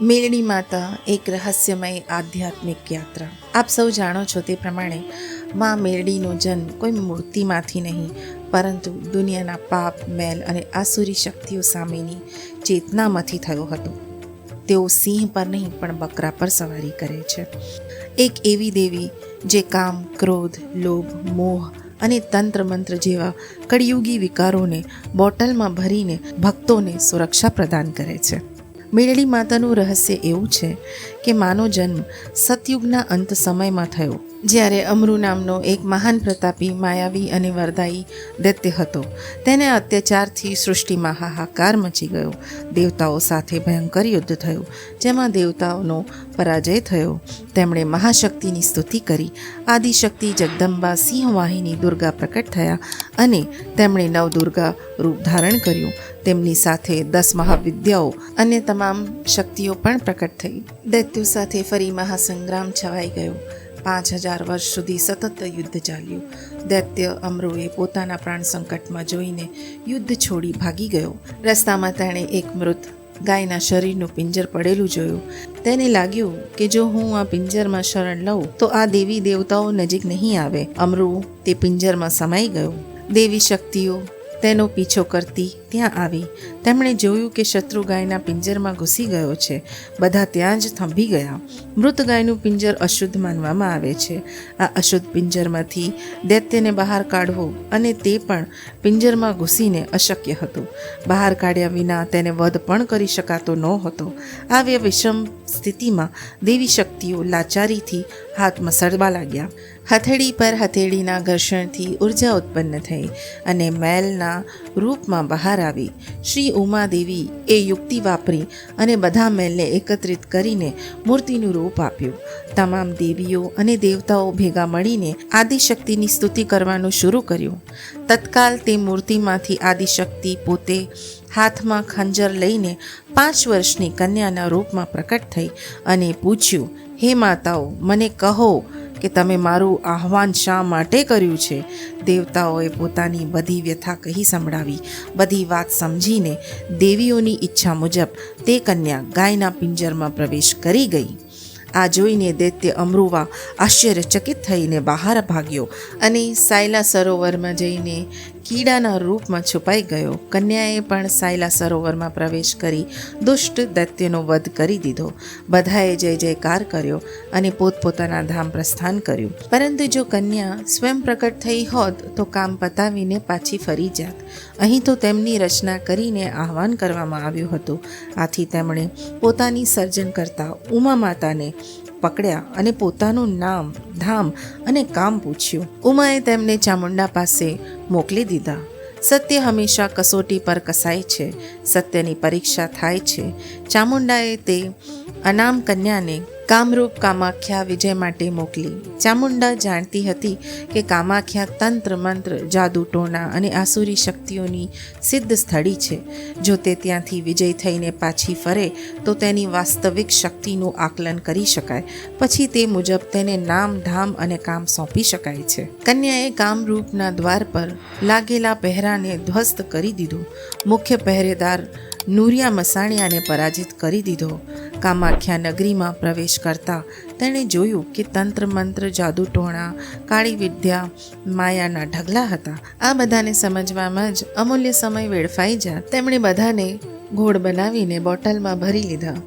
મેલડી માતા એક રહસ્યમય આધ્યાત્મિક યાત્રા. આપ સૌ જાણો છો તે પ્રમાણે માં મેરડીનો જન્મ કોઈ મૂર્તિમાંથી નહીં, પરંતુ દુનિયાના પાપ, મેલ અને આસુરી શક્તિઓ સામેની ચેતનામાંથી થયો હતો. તેઓ સિંહ પર નહીં, પણ બકરા પર સવારી કરે છે. એક એવી દેવી જે કામ, ક્રોધ, લોભ, મોહ અને તંત્ર મંત્ર જેવા કળિયુગી વિકારોને બોટલમાં ભરીને ભક્તોને સુરક્ષા પ્રદાન કરે છે. મેળડી માતાનું રહસ્ય એવું છે કે માનો જન્મ સતયુગના અંત સમયમાં થયો, જ્યારે અમરુ નામનો એક મહાન પ્રતાપી માયાવી અને વરદાયી દૈત્ય હતો. તેને અત્યાચારથી સૃષ્ટિમાં હાહાકાર મચી ગયો. દેવતાઓ સાથે ભયંકર યુદ્ધ થયું, જેમાં દેવતાઓનો પરાજય થયો. તેમણે મહાશક્તિની સ્તુતિ કરી. આદિશક્તિ જગદંબા સિંહવાહિની દુર્ગા પ્રકટ થયા અને તેમણે નવદુર્ગા રૂપ ધારણ કર્યું. તેમની સાથે દસ મહાવિદ્યાઓ અને તમામ શક્તિઓ પણ પ્રકટ થઈ. દૈત્યો સાથે ફરી મહાસંગ્રામ છવાઈ ગયો. પાંચ હજાર વર્ષ સુધી સતત યુદ્ધ ચાલ્યું. દૈત્ય અમરોએ પોતાના પ્રાણ સંકટમાં જોઈને યુદ્ધ છોડી ભાગી ગયો. રસ્તામાં તેણે એક મૃત ગાયના શરીરનું પિંજર પડેલું જોયું. તેને લાગ્યું કે જો હું આ પિંજરમાં શરણ લઉં, તો આ દેવી દેવતાઓ નજીક નહીં આવે. અમરુ તે પિંજરમાં સમાઈ ગયો. દેવી શક્તિઓ તેનો પીછો કરતી ત્યાં આવી. તેમણે જોયું કે શત્રુ ગાયના પિંજરમાં ઘૂસી ગયો છે. બધા ત્યાં જ થંભી ગયા. મૃત ગાયનું પિંજર અશુદ્ધ માનવામાં આવે છે. આ અશુદ્ધ પિંજરમાંથી દૈત્યને બહાર કાઢવો અને તે પણ પિંજરમાં ઘૂસીને અશક્ય હતું. બહાર કાઢ્યા વિના તેને વધ પણ કરી શકાતો ન હતો. આવી વિષમ સ્થિતિમાં દેવી શક્તિઓ લાચારીથી હાથ મસળવા લાગ્યા. હથેળી પર હથેળીના ઘર્ષણથી ઊર્જા ઉત્પન્ન થઈ અને મેલના રૂપમાં બહાર આવી. શ્રી ઉમાદેવી એ યુક્તિ વાપરી અને બધા મેલને એકત્રિત કરીને મૂર્તિનું રૂપ આપ્યું. તમામ દેવીઓ અને દેવતાઓ ભેગા મળીને આદિશક્તિની સ્તુતિ કરવાનું શરૂ કર્યું. તત્કાલ તે મૂર્તિમાંથી આદિશક્તિ પોતે હાથમાં ખંજર લઈને પાંચ વર્ષની કન્યાના રૂપમાં પ્રકટ થઈ અને પૂછ્યું, હે માતાઓ, મને કહો કે તમે મારું આહવાન શા માટે કર્યું છે? દેવતાઓએ પોતાની બધી વ્યથા કહી સંભળાવી. બધી વાત સમજીને દેવીઓની ઈચ્છા મુજબ તે કન્યા ગાયના પિંજરમાં પ્રવેશ કરી ગઈ. આ જોઈને દૈત્ય અમરુવા આશ્ચર્યચકિત થઈને બહાર ભાગ્યો અને સાયલા સરોવરમાં જઈને કીડાના રૂપમાં છુપાઈ ગયો. કન્યાએ પણ સાયલા સરોવરમાં પ્રવેશ કરી દુષ્ટ દૈત્યનો વધ કરી દીધો. બધાએ જય જયકાર કર્યો અને પોતપોતાના ધામ પ્રસ્થાન કર્યું. પરંતુ જો કન્યા સ્વયં પ્રકટ થઈ હોત તો કામ પતાવીને પાછી ફરી જાત. અહીં તો તેમની રચના કરીને આહવાન કરવામાં આવ્યું હતું. આથી તેમણે પોતાની સર્જન કરતા ઉમા માતાને પકડ્યા અને પોતાનું નામ, ધામ અને કામ પૂછ્યું. ઉમાએ તેમને ચામુંડા પાસે મોકલી દીધા. સત્ય હંમેશા કસોટી પર કસાય છે. સત્યની પરીક્ષા થાય છે. ચામુંડાએ તે અનામ કન્યાને કામરૂપ કામાખ્યા વિજય માટે મોકલી. ચામુંડા જાણતી હતી કે કામાખ્યા તંત્ર મંત્ર જાદુ ટોણા અને આસુરી શક્તિઓની સિદ્ધ સ્થળી છે. જો તે ત્યાંથી વિજય થઈને પાછી ફરે, તો તેની વાસ્તવિક શક્તિનું આકલન કરી શકાય. પછી તે મુજબ તેને નામ, ધામ અને કામ સોંપી શકાય છે. કન્યાએ કામરૂપના દ્વાર પર લાગેલા પહેરાને ધ્વસ્ત કરી દીધું. મુખ્ય પહેરેદાર નૂરિયા મસાણિયાને પરાજિત કરી દીધો. કામાખ્યા નગરીમાં પ્રવેશ કરતા તેણે જોયું કે તંત્ર મંત્ર જાદુ ટોણા, કાળી વિદ્યા, માયાના ઢગલા હતા. આ બધાને સમજવામાં જ અમૂલ્ય સમય વેડફાઈ જાય તેમણે બધાને ઘોડ બનાવીને બોટલમાં ભરી લીધા.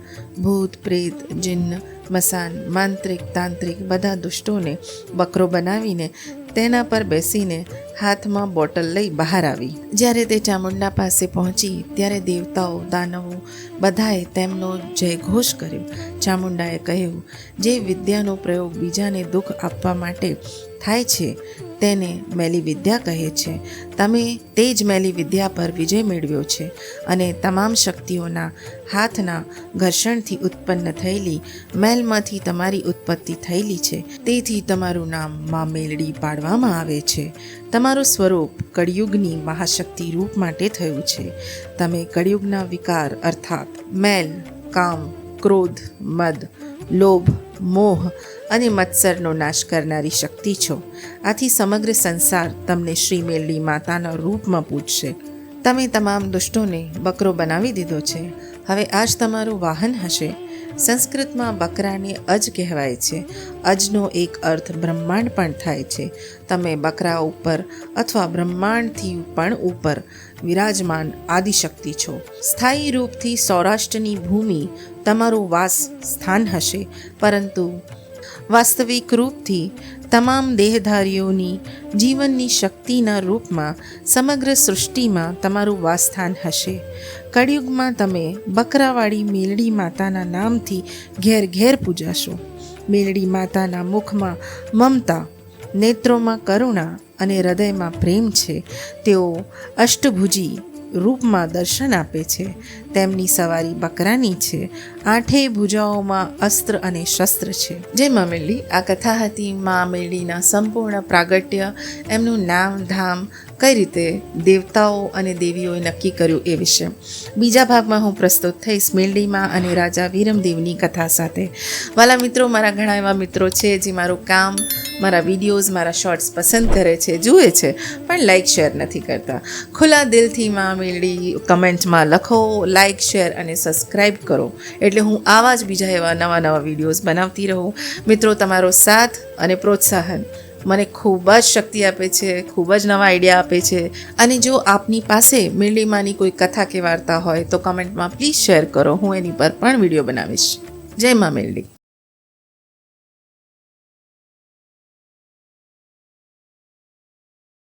ભૂત, પ્રેત, જિન્ન, મસાન, માંત્રિક, તાંત્રિક બધા દુષ્ટોને બકરો બનાવીને તેના પર બેસીને હાથમાં બોટલ લઈ બહાર આવી. જ્યારે તે ચામુંડા પાસે પહોંચી, ત્યારે દેવતાઓ, દાનવો બધાએ તેમનો જયઘોષ કર્યો. ચામુંડાએ કહ્યું, જે વિદ્યાનો પ્રયોગ બીજાને દુઃખ આપવા માટે થાય છે, તેને મેલી વિદ્યા કહે છે. તમે તે જ મેલી વિદ્યા પર વિજય મેળવ્યો છે અને તમામ શક્તિઓના હાથના ઘર્ષણથી ઉત્પન્ન થયેલી મેલમાંથી તમારી ઉત્પત્તિ થયેલી છે. તેથી તમારું નામમાં મેલડી પાડવામાં આવે છે. તમારું સ્વરૂપ કળિયુગની મહાશક્તિ રૂપ માટે થયું છે. તમે કળિયુગના વિકાર અર્થાત મેલ, કામ, ક્રોધ, મદ, લોભ મોહ અને મત્સરનો નાશ કરનારી શક્તિ છો. આથી સમગ્ર સંસાર તમને શ્રી મેલડી માતાના રૂપમાં પૂજશે. તમે તમામ દુષ્ટોને બકરો બનાવી દીધો છે. હવે આજ તમારું વાહન હશે. સંસ્કૃતમાં બકરાને અજ કહેવાય છે. અજનો એક અર્થ બ્રહ્માંડ પણ થાય છે. તમે બકરા ઉપર અથવા બ્રહ્માંડથી પણ ઉપર વિરાજમાન આદિશક્તિ છો. સ્થાયી રૂપથી સૌરાષ્ટ્રની ભૂમિ તમારું વાસ સ્થાન હશે, પરંતુ વાસ્તવિક રૂપથી તમામ દેહધારીઓની, જીવનની શક્તિના રૂપમાં, સમગ્ર સૃષ્ટિમાં તમારું વાસસ્થાન હશે. કળિયુગમાં તમે બકરાવાળી મેલડી માતાના નામથી ઘેર ઘેર પૂજાશો. મેલડી માતાના મુખમાં મમતા, નેત્રોમાં કરુણા અને હૃદયમાં પ્રેમ છે. તેઓ અષ્ટભુજી રૂપમાં દર્શન આપે છે. તેમની સવારી બકરાની છે. આઠેય ભુજાઓમાં અસ્ત્ર અને શસ્ત્ર છે. જે મામેલી આ કથા હતી મા મેરડીના સંપૂર્ણ પ્રાગટ્ય, એમનું નામ ધામ, કઈ રીતે દેવતાઓ અને દેવીઓએ નક્કી કર્યું એ વિશે. બીજા ભાગમાં હું પ્રસ્તુત થઈશ મેરડીમાં અને રાજા વીરમદેવની કથા સાથે. વાલા મિત્રો, મારા ઘણા એવા મિત્રો છે જે મારું કામ મારા વિડીયોઝ, મારા શોર્ટ્સ પસંદ કરે છે, જુએ છે, પણ લાઇક શેર નથી કરતા. ખુલ્લા દિલથી માં મેળવી કમેન્ટમાં લખો, લાઈક, શેર અને સબસ્ક્રાઈબ કરો. એટલે હું આવા જ બીજા એવા નવા નવા વિડીયોઝ બનાવતી રહું. મિત્રો, તમારો સાથ અને પ્રોત્સાહન મને ખૂબ જ શક્તિ આપે છે, ખૂબ જ નવા આઈડિયા આપે છે. અને જો આપની પાસે મેરડીમાંની કોઈ કથા કે વાર્તા હોય, તો કમેન્ટમાં પ્લીઝ શેર કરો. હું એની પર પણ વીડિયો બનાવીશ. જય મા મેરડી